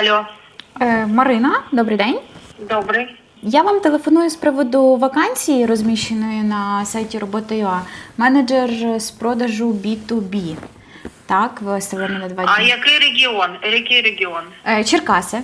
Алло, Е, Марина, добрий день. добрий. Я вам телефоную з приводу вакансії, розміщеної на сайті роботи.ua. Менеджер з продажу B2B. Так, виставлено на два А дні. який регіон? Який регіон? Е, Черкаси.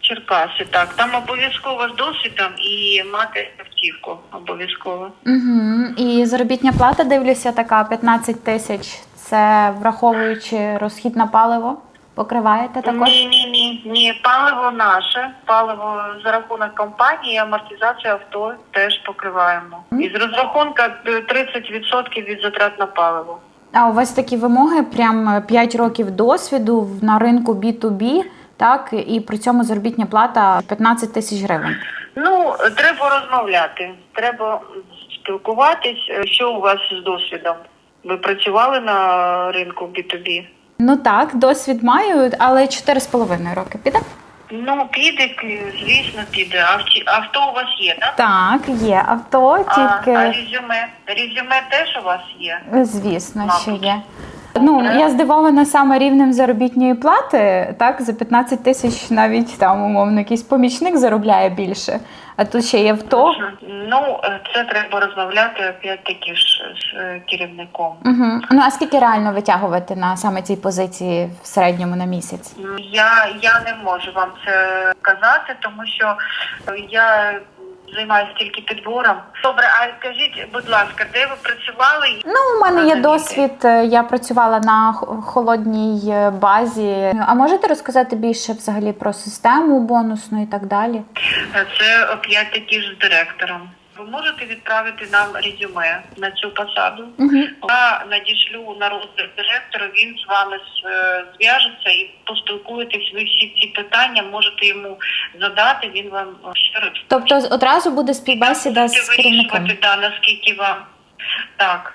Черкаси, так. Там обов'язково з досвідом і мати автівку обов'язково. Угу. І заробітня плата, дивлюся, така 15 тисяч. Це враховуючи розхід на паливо. Покриваєте також? Ні, ні, ні, ні. Паливо наше, паливо за рахунок компанії, амортизацію авто теж покриваємо. Із розрахунка е, 30% від затрат на паливо. А у вас такі вимоги, прям 5 років досвіду на ринку B2B, так, і при цьому заробітня плата 15 тисяч гривень. Ну, треба розмовляти, треба спілкуватись. Е, Що у вас з досвідом? Ви працювали на ринку B2B? Ну так, досвід маю, але 4,5 роки піде. Ну, піде, звісно, піде. Авті- Авто у вас є, так? Так, є авто, А, тільки а резюме? Резюме теж у вас є? звісно, що Мабуть. є. Ну, я здивована саме рівнем заробітної плати. Так, за 15 тисяч навіть там, умовно, якийсь помічник заробляє більше. А тут ще є авто. Ну, е, це треба розмовляти опять-таки ж з е, керівником. Угу. Ну а скільки реально витягувати на саме цій позиції в середньому на місяць? Я, я не можу вам це казати, тому що я займаюся тільки підбором. Добре, а скажіть, будь ласка, де ви працювали? Ну, у мене є досвід. е, Я працювала на холодній е, базі. А можете розказати більше взагалі про систему бонусну і так далі? Це опять-таки ж з директором. Ви можете відправити нам резюме на цю посаду? Угу. Я надішлю на розгляд директора, він з вами е, зв'яжеться і поспілкуєтесь. Ви всі ці питання можете йому задати. Він вам ще раз Тобто одразу буде співбесіда з керівником. вирішувати, да, наскільки вам так.